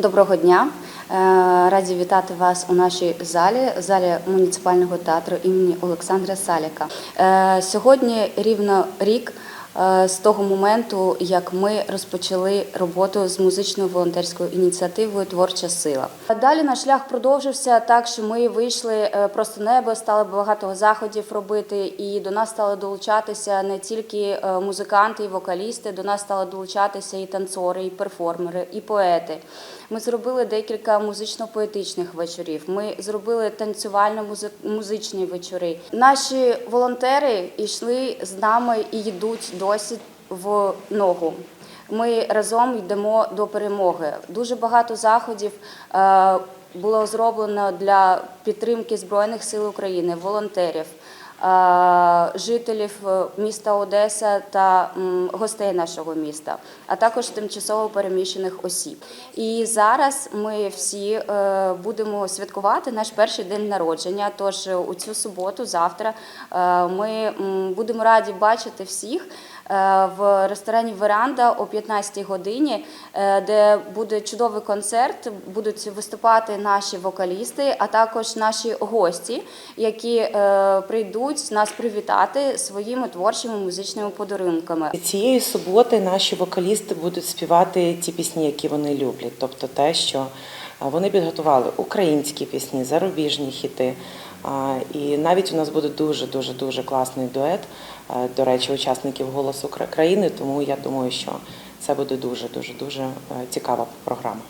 Доброго дня. Е, Раді вітати вас у нашій залі, залі муніципального театру імені Олександра Саліка. Е, Сьогодні рівно рік з того моменту, як ми розпочали роботу з музичною волонтерською ініціативою Творча сила. Далі наш шлях продовжився так, що ми вийшли е, просто небо, стали багато заходів робити, і до нас стали долучатися не тільки е, музиканти і вокалісти, до нас стали долучатися і танцори, і перформери, і поети. Ми зробили декілька музично-поетичних вечорів. Ми зробили танцювально-музичні вечори. Наші волонтери йшли з нами і йдуть досі в ногу. Ми разом йдемо до перемоги. Дуже багато заходів е, було зроблено для підтримки Збройних сил України, волонтерів, жителів е, міста Одеса та гостей нашого міста, а також тимчасово переміщених осіб. І зараз ми всі е, будемо святкувати наш перший день народження. Тож е, у цю суботу, завтра, е, ми будемо раді бачити всіх е, в ресторані Веранда о 15 годині, е, де буде чудовий концерт. Будуть виступати наші вокалісти, а також наші гості, які е, прийдуть нас привітати своїми творчими музичними подарунками. Цієї суботи наші вокалісти будуть співати ті пісні, які вони люблять, тобто те, що вони підготували українські пісні, зарубіжні хіти. І навіть у нас буде дуже дуже дуже класний дует. До речі, учасників голосу країни. Тому я думаю, що це буде дуже дуже дуже е, цікава програма.